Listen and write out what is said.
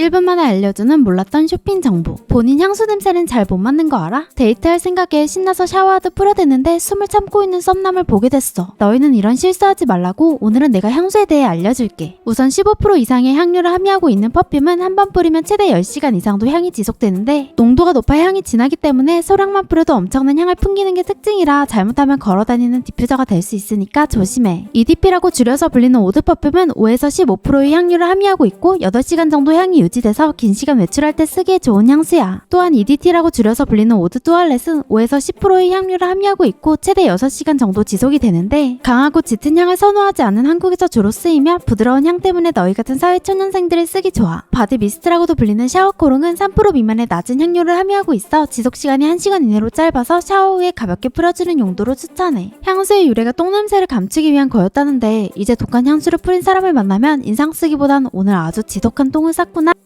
1분 만에 알려주는 몰랐던 쇼핑 정보. 본인 향수 냄새는 잘 못 맡는 거 알아? 데이트할 생각에 신나서 샤워하듯 뿌려대는데 숨을 참고 있는 썸남을 보게 됐어. 너희는 이런 실수하지 말라고 오늘은 내가 향수에 대해 알려줄게. 우선 15% 이상의 향료를 함유하고 있는 퍼퓸은 한 번 뿌리면 최대 10시간 이상도 향이 지속되는데 농도가 높아 향이 진하기 때문에 소량만 뿌려도 엄청난 향을 풍기는 게 특징이라 잘못하면 걸어다니는 디퓨저가 될 수 있으니까 조심해. EDP라고 줄여서 불리는 오드 퍼퓸은 5에서 15%의 향료를 함유하고 있고 8시간 정도 향이 유지돼서 긴 시간 외출할 때 쓰기에 좋은 향수야. 또한 EDT라고 줄여서 불리는 오드 뚜알렛은 5에서 10%의 향료를 함유하고 있고 최대 6시간 정도 지속이 되는데 강하고 짙은 향을 선호하지 않는 한국에서 주로 쓰이며 부드러운 향 때문에 너희 같은 사회 초년생들이 쓰기 좋아. 바디 미스트라고도 불리는 샤워 코롱은 3% 미만의 낮은 향료를 함유하고 있어 지속 시간이 1시간 이내로 짧아서 샤워 후에 가볍게 뿌려주는 용도로 추천해. 향수의 유래가 똥냄새를 감추기 위한 거였다는데 이제 독한 향수를 뿌린 사람을 만나면 인상 쓰기보단 오늘 아주 지독한 똥을 쌌구나